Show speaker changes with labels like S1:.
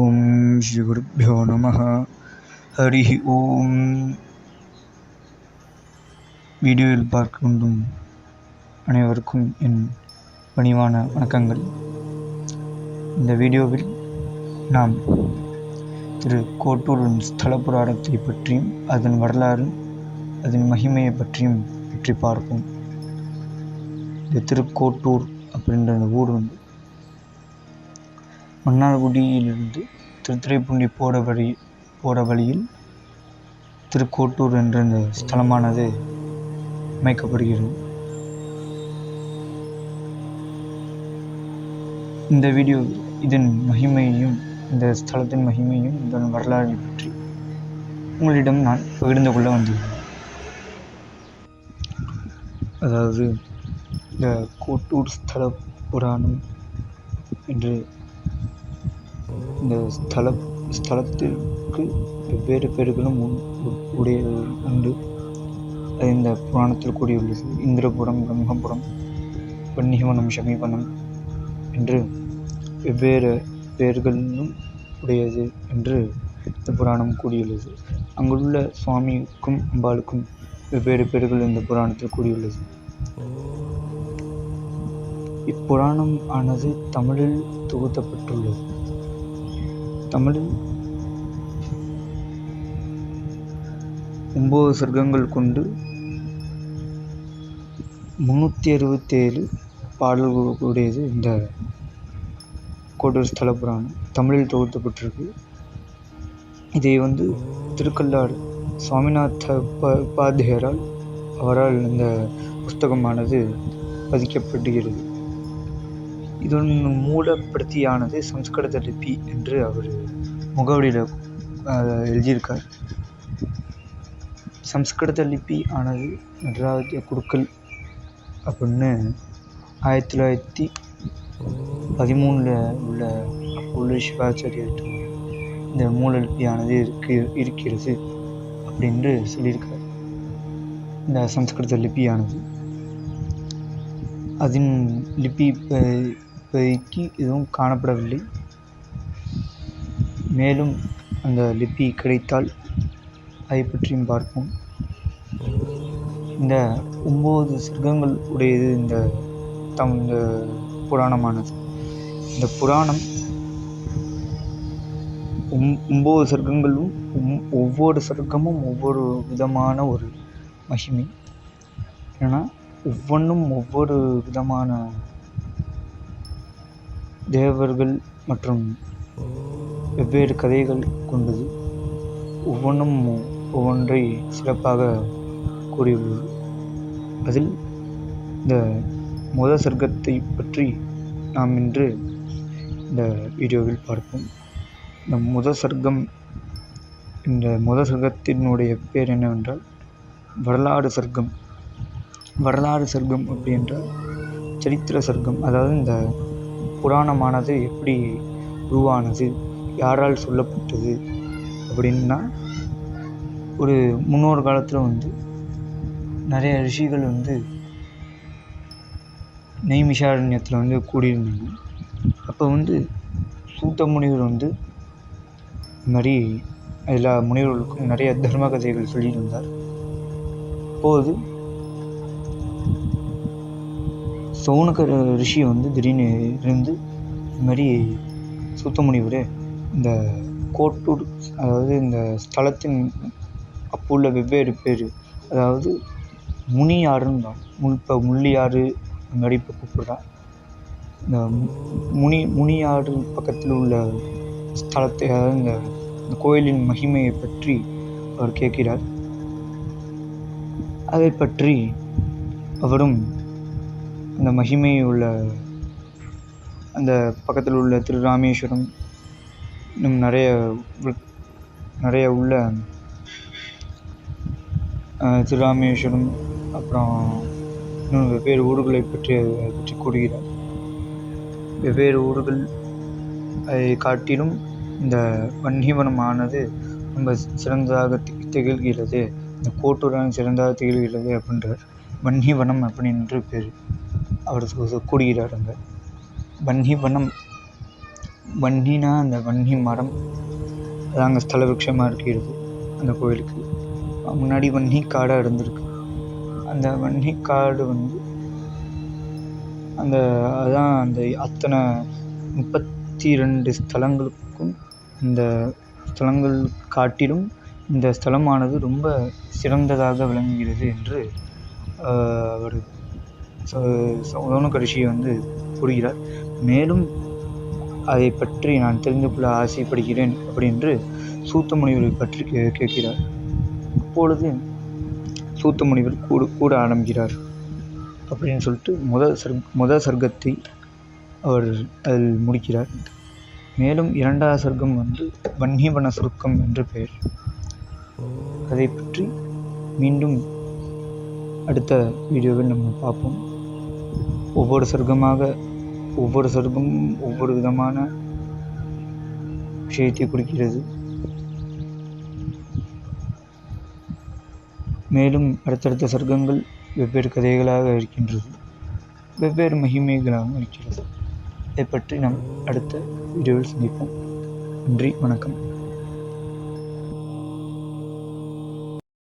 S1: ஓம் ஸ்ரீ குருப்பியோ நம ஹரி ஓம் வீடியோவில் பார்க்கும் அனைவருக்கும் என் பணிவான வணக்கங்கள். இந்த வீடியோவில் நாம் திரு கோட்டூரின் ஸ்தல புராணத்தை பற்றியும் அதன் வரலாறு அதன் மகிமையை பற்றியும் பற்றி பார்ப்போம். இந்த திருக்கோட்டூர் அப்படின்ற அந்த ஊர் வந்து மன்னார்குடியிலிருந்து திருத்துறைப்பூண்டி போகிற வழி போகிற வழியில் திருக்கோட்டூர் என்ற இந்த ஸ்தலமானது அமைக்கப்படுகிறது. இந்த வீடியோ இதன் மகிமையையும் இந்த ஸ்தலத்தின் மகிமையும் இதன் வரலாறை பற்றி உங்களிடம் நான் பகிர்ந்து கொள்ள வந்துள்ளேன் அதாவது இந்த கோட்டூர் ஸ்தல புராணம் என்று இந்த ஸ்தல ஸ்தலத்திற்கு வெவ்வேறு பேர்களும் உடைய உண்டு. அது இந்த புராணத்தில் கூடியுள்ளது இந்திரபுரம் பிரம்மபுரம் வன்னிகவனம் சமீபனம் என்று வெவ்வேறு பேர்களும் உடையது என்று இந்த புராணம் கூடியுள்ளது அங்குள்ள சுவாமிக்கும் அம்பாளுக்கும் வெவ்வேறு பெயர்கள் இந்த புராணத்தில் கூடியுள்ளது இப்புராணம் ஆனது தமிழில் தொகுத்தப்பட்டுள்ளது. தமிழில் ஒம்பது சர்க்கங்கள் கொண்டு முந்நூற்றி அறுபத்தேழு பாடல்களுடையது இந்த கோட்டூர் ஸ்தல புராணம். தமிழில் தொகுத்தப்பட்டிருக்கு இதை வந்து திருக்கல்லாறு சுவாமிநாத உபாத்தியரால் அவரால் இந்த புஸ்தகமானது பதிக்கப்படுகிறது. இதன் மூலப்படுத்தியானது சம்ஸ்கிருத லிபி என்று அவர் முகவரியில் எழுதியிருக்கார். சம்ஸ்கிருத லிபி ஆனது நடராஜ குருக்கள் அப்படின்னு ஆயிரத்தி தொள்ளாயிரத்தி பதிமூணில் உள்ள உள்ள சிவாச்சாரியர்கிட்ட இந்த மூலலிபியானது இருக்கு இருக்கிறது அப்படின்று சொல்லியிருக்கார். இந்த சம்ஸ்கிருத லிபியானது. அதன் லிபி இப்போ இப்போதைக்கு எதுவும் காணப்படவில்லை. மேலும் அந்த லிபி கிடைத்தால் அதை பற்றியும் பார்ப்போம். இந்த ஒம்பது சர்க்கங்கள் உடையது இந்த தம் இந்த புராணமானது. இந்த புராணம் ஒம்பது சர்க்கங்களும் ஒவ்வொரு சர்க்கமும் ஒவ்வொரு விதமான ஒரு மகிமை. ஏன்னா ஒவ்வொன்றும் ஒவ்வொரு விதமான தேவர்கள் மற்றும் வெவ்வேறு கதைகள் கொண்டது. ஒவ்வொன்றும் ஒவ்வொன்றை சிறப்பாக கூறியுள்ளது அதில் இந்த முத சர்க்கத்தை பற்றி நாம் இன்று இந்த வீடியோவில் பார்ப்போம். இந்த முத சர்க்கம் இந்த முத சர்க்கத்தினுடைய பேர் என்னவென்றால் வரலாறு சர்க்கம். வரலாறு சர்க்கம் அப்படி என்றால் சரித்திர சர்க்கம். அதாவது இந்த புராணமானது எப்படி உருவானது? யாரால் சொல்லப்பட்டது? அப்படின்னா ஒரு முன்னோர் காலத்தில் வந்து நிறைய ரிஷிகள் வந்து நெய்மிஷாரண்யத்தில் வந்து கூடியிருந்தாங்க. அப்போ வந்து சூத்த முனிவர் வந்து இது மாதிரி எல்லா முனிவர்களுக்கும் நிறைய தர்ம கதைகள் சொல்லியிருந்தார். அப்போது சௌனக ரிஷி வந்து திடீர்னு இருந்து இது மாதிரி சுத்த முனிவர் இந்த கோட்டூர் அதாவது இந்த ஸ்தலத்தின் அப்போ உள்ள வெவ்வேறு பேர். அதாவது முனியாறுன்னு தான். முன் இப்போ முள்ளியாறு அந்த மாதிரி இப்போ கூப்பிட்றான் இந்த முனி முனியாறு பக்கத்தில் உள்ள ஸ்தலத்தை அதாவது இந்த இந்த கோயிலின் மகிமையை பற்றி அவர் கேட்கிறார். அதை பற்றி அவரும் அந்த மகிமை உள்ள அந்த பக்கத்தில் உள்ள திரு ராமேஸ்வரம் இன்னும் நிறைய நிறைய உள்ள திருராமேஸ்வரம் அப்புறம் இன்னும் வெவ்வேறு ஊர்களை பற்றி பற்றி கூறுகிறார். வெவ்வேறு ஊர்கள் அதை காட்டிலும் இந்த வன்னிவனமானது ரொம்ப சிறந்ததாக திகழ்கிறது. இந்த கோட்டூரான் சிறந்ததாக திகழ்கிறது அப்படின்றார். வன்னிவனம் அப்படின்ற பேர். அவர் கூடுகிறார் அங்கே. வன்னிவனம் வன்னினா அந்த வன்னி மரம் அது அங்கே ஸ்தல விருட்சமாக இருக்கிறது அந்த கோயிலுக்கு. முன்னாடி வன்னி காடாக இருந்திருக்கு. அந்த வன்னி காடு வந்து அந்த அதான் அந்த அத்தனை முப்பத்தி ரெண்டு ஸ்தலங்களுக்கும் இந்த ஸ்தலங்கள் காட்டிலும் இந்த ஸ்தலமானது ரொம்ப சிறந்ததாக விளங்குகிறது என்று அவர் சௌனக ரிஷி வந்து கூறுகிறார். மேலும் அதை பற்றி நான் தெரிந்து கொள்ள ஆசைப்படுகிறேன் அப்படின்று சூத்த முனிவரை பற்றி கே கேட்கிறார். அப்பொழுது சூத்த முனிவர் கூடு கூட ஆரம்பிக்கிறார் அப்படின்னு சொல்லிட்டு முதல் சர் முதல் சர்க்கத்தை அவர் அதில் முடிக்கிறார். மேலும் இரண்டாவது சர்க்கம் வந்து வன்னிவன சுருக்கம் என்று பெயர். அதை பற்றி மீண்டும் அடுத்த வீடியோவில் நம்ம பார்ப்போம். ஒவ்வொரு சொர்க்கமாக ஒவ்வொரு சொர்க்கமும் ஒவ்வொரு விதமான விஷயத்தை குறிக்கிறது மேலும் அடுத்தடுத்த சொர்க்கங்கள் வெவ்வேறு கதைகளாக இருக்கின்றது. வெவ்வேறு மகிமைகளாகவும் இருக்கிறது. இதை பற்றி நாம் அடுத்த வீடியோவில் சந்திப்போம். நன்றி வணக்கம்.